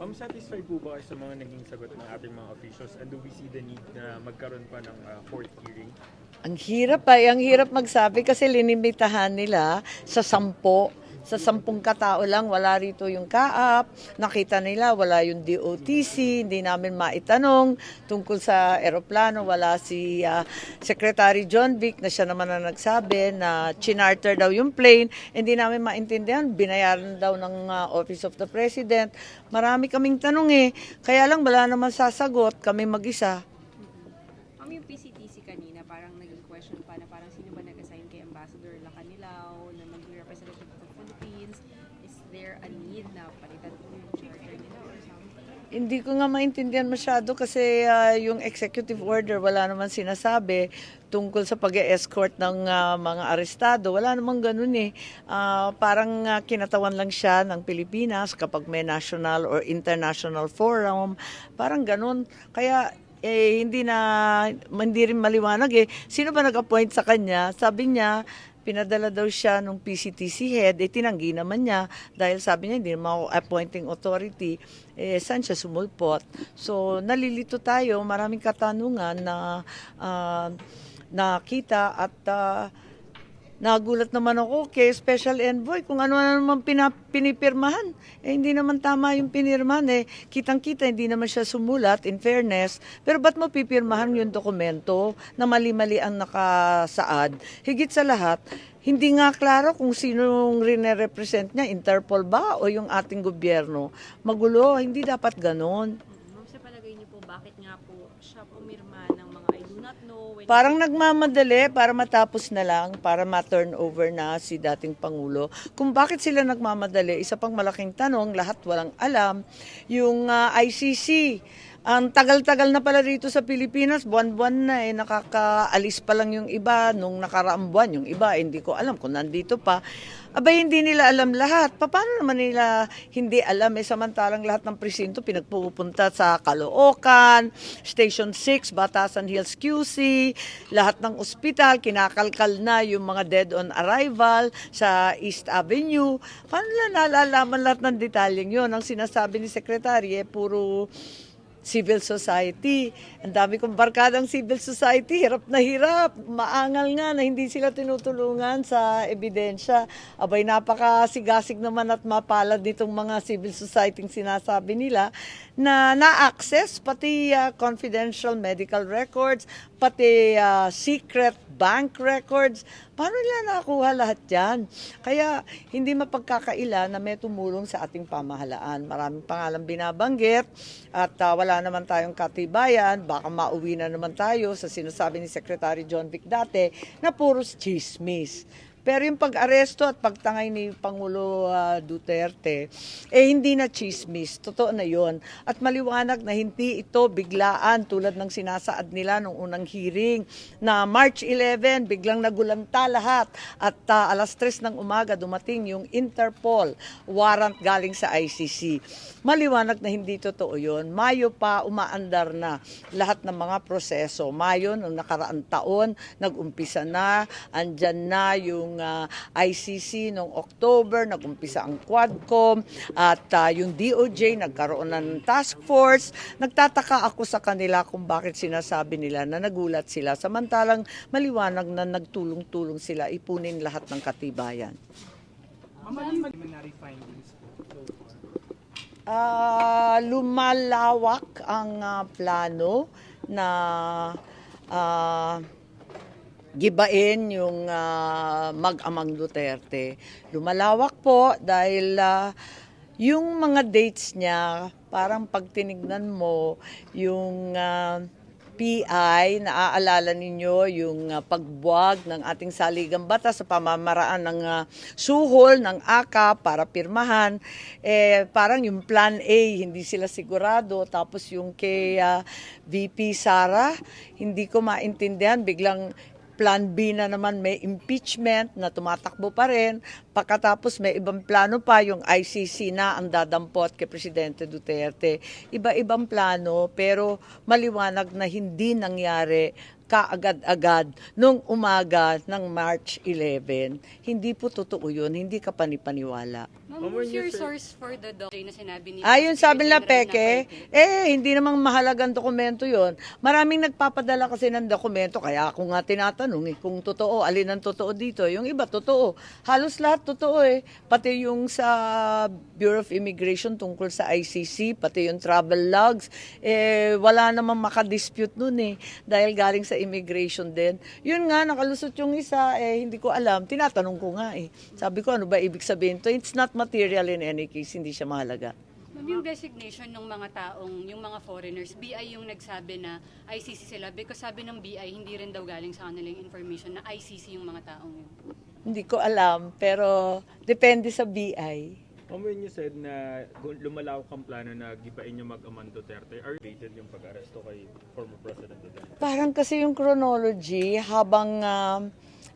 Ma'am, satisfied po ba kayo sa mga naging sagot ng ating mga officials and do we see the need na magkaroon pa ng uh, fourth hearing? Ang hirap pa, ang hirap magsabi kasi linimitahan nila sa sampo. Sa sampung katao lang, wala rito yung kaap. Nakita nila, wala yung DOTC. Hindi namin maitanong tungkol sa eroplano. Wala si ah, Secretary John Vic na siya naman na nagsabi na chinarter daw yung plane. Hindi namin maintindihan. Binayaran daw ng ah, Office of the President. Marami kaming tanong eh. Kaya lang wala naman sasagot. Kami mag-isa. Ma'am, yung PCTC kanina, parang naging question pa na parang sino ba nag-assign kay Ambassador Lacanilao na maging representative of the Philippines? Is there a need na palitan po yung charter nila or something? Hindi ko nga maintindihan masyado kasi ah, yung executive order wala naman sinasabi tungkol sa pag-escort ng ah, mga arestado. Wala namang ganun eh. Ah, parang ah, kinatawan lang siya ng Pilipinas kapag may national or international forum. Parang ganun. Kaya eh, hindi na, hindi rin maliwanag eh. Sino ba nag-appoint sa kanya? Sabi niya, pinadala daw siya nung PCTC head, eh tinanggi naman niya dahil sabi niya hindi naman ako appointing authority, eh saan siya sumulpot. So nalilito tayo, maraming katanungan na ah, nakita at ah, Nagulat naman ako kay Special Envoy kung ano na naman pinipirmahan. Eh, hindi naman tama yung pinirmahan eh. Kitang-kita, hindi naman siya sumulat, in fairness. Pero ba't mo pipirmahan yung dokumento na mali-mali ang nakasaad? Higit sa lahat, hindi nga klaro kung sino yung rine-represent niya, Interpol ba o yung ating gobyerno. Magulo, hindi dapat ganon. Ma'am, sa palagay niyo po, bakit nga po siya pumirma ng mga I do not know when Parang nagmamadali para matapos na lang, para ma-turn over na si dating Pangulo. Kung bakit sila nagmamadali, isa pang malaking tanong, lahat walang alam, yung ah, ICC, ang tagal-tagal na pala dito sa Pilipinas, buwan-buwan na eh, nakakaalis pa lang yung iba, nung nakaraang buwan, yung iba, eh, hindi ko alam kung nandito pa. Abay, hindi nila alam lahat. Pa- Paano naman nila hindi alam? Eh, samantalang lahat ng presinto pinagpupunta sa Caloocan, Station 6, Batasan Hills QC, lahat ng ospital, kinakalkal na yung mga dead on arrival sa East Avenue. Paano nila nalalaman lahat ng detalyeng yun? Ang sinasabi ni Secretary, eh, puro civil society. Ang dami kong barkadang civil society, hirap na hirap. Maangal nga na hindi sila tinutulungan sa ebidensya. Abay, napakasigasig naman at mapalad nitong mga civil society sinasabi nila na na-access pati ah, confidential medical records, pati ah, secret bank records. Paano nila nakakuha lahat yan? Kaya hindi mapagkakaila na may tumulong sa ating pamahalaan. Maraming pangalan binabanggit at ah, wala naman tayong katibayan. Baka mauwi na naman tayo sa sinasabi ni Secretary John Vic dati na puros chismis. Pero yung pag-aresto at pagtangay ni Pangulo ah, Duterte, eh hindi na chismis. Totoo na yon. At maliwanag na hindi ito biglaan tulad ng sinasaad nila nung unang hearing na March 11, biglang nagulanta lahat. At ah, alas 3 ng umaga dumating yung Interpol warrant galing sa ICC. Maliwanag na hindi totoo yon. Mayo pa umaandar na lahat ng mga proseso. Mayo ng nakaraang taon, nag-umpisa na, andyan na yung ah, ICC noong October, nag-umpisa ang Quadcom, at ah, yung DOJ nagkaroon ng task force. Nagtataka ako sa kanila kung bakit sinasabi nila na nagulat sila. Samantalang maliwanag na nagtulong-tulong sila ipunin lahat ng katibayan. Ah, lumalawak ang ah, plano na ah, gibain yung ah, mag-amang Duterte. Lumalawak po dahil ah, yung mga dates niya, parang pag tinignan mo, yung ah, PI, naaalala ninyo yung uh, pagbuwag ng ating saligang batas sa pamamaraan ng uh, suhol ng AKA para pirmahan. Eh, parang yung plan A, hindi sila sigurado. Tapos yung kay uh, VP Sara, hindi ko maintindihan. Biglang Plan B na naman may impeachment na tumatakbo pa rin. Pagkatapos may ibang plano pa, yung ICC na ang dadampot kay Presidente Duterte. Iba-ibang plano pero maliwanag na hindi nangyari kaagad-agad nung umaga ng March 11. Hindi po totoo yun, hindi ka panipaniwala. Ma'am, who's your source for the document na sinabi ni Ayun sabi nila peke, eh hindi namang mahalagang dokumento yon. Maraming nagpapadala kasi ng dokumento, kaya ako nga tinatanong eh, kung totoo, alin ang totoo dito. Yung iba totoo. Halos lahat totoo eh. Pati yung sa Bureau of Immigration tungkol sa ICC, pati yung travel logs, eh wala namang makadispute nun eh. Dahil galing sa immigration din. Yun nga, nakalusot yung isa, eh hindi ko alam. Tinatanong ko nga eh. Sabi ko, ano ba ibig sabihin to? It's not material in any case, hindi siya mahalaga. Ma'am, yung designation ng mga taong, yung mga foreigners, BI yung nagsabi na ICC sila because sabi ng BI, hindi rin daw galing sa kanila yung information na ICC yung mga taong yun. Hindi ko alam, pero depende sa BI. Ma'am, when you said na gu- lumalawak ang plano na gibain niyo mag-aman Duterte, are related yung pag-aresto kay former President Duterte? Parang kasi yung chronology habang ah,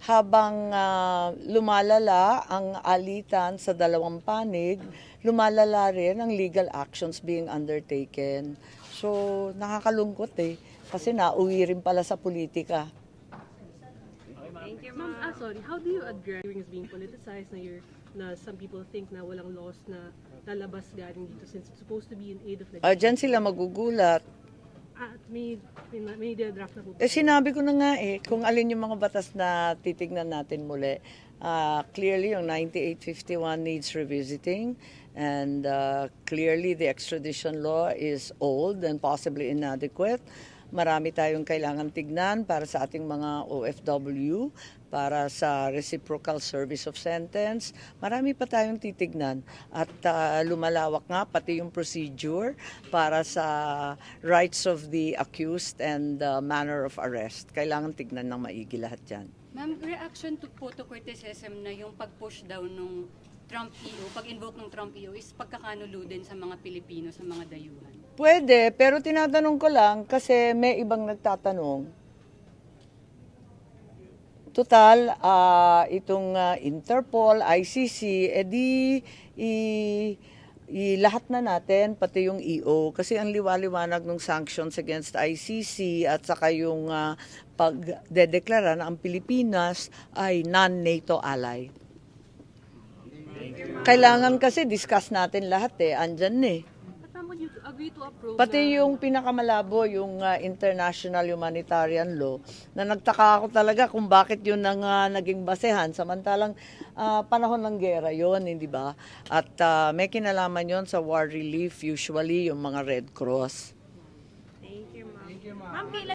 habang ah, lumalala ang alitan sa dalawang panig, lumalala rin ang legal actions being undertaken. So, nakakalungkot eh. Kasi nauwi rin pala sa politika. Ma'am, ah, sorry, how do you address hearings being politicized na you're, na some people think na walang laws na lalabas galing dito since it's supposed to be in aid of Ah, legislation? dyan sila magugulat. Ah, may, may, may draft na po. Eh sinabi ko na nga eh, kung alin yung mga batas na titignan natin muli. Ah, clearly, yung 9851 needs revisiting. And ah, clearly, the extradition law is old and possibly inadequate. Marami tayong kailangan tignan para sa ating mga OFW, para sa reciprocal service of sentence. Marami pa tayong titignan. At ah, lumalawak nga pati yung procedure para sa rights of the accused and the manner of arrest. Kailangan tignan ng maigi lahat yan. Ma'am, reaction to po to criticism na yung pag-push daw nung Trump EO, pag-invoke ng Trump EO is pagkakanulo din sa mga Pilipino, sa mga dayuhan. Pwede, pero tinatanong ko lang kasi may ibang nagtatanong. Total, ah, itong ah, Interpol, ICC, edi i, i, lahat na natin, pati yung EO, kasi ang liwaliwanag ng sanctions against ICC at saka yung ah, pagdedeklara na ang Pilipinas ay non-NATO ally. Kailangan kasi discuss natin lahat eh, andyan eh. But ma'am, would you agree to approve Pati yung pinakamalabo, yung uh, international humanitarian law, na nagtaka ako talaga kung bakit yun ang uh, naging basehan. Samantalang uh, panahon ng gera yon hindi ba? At uh, may kinalaman yon sa war relief, usually yung mga Red Cross. Thank you, ma'am. Ma'am, kailan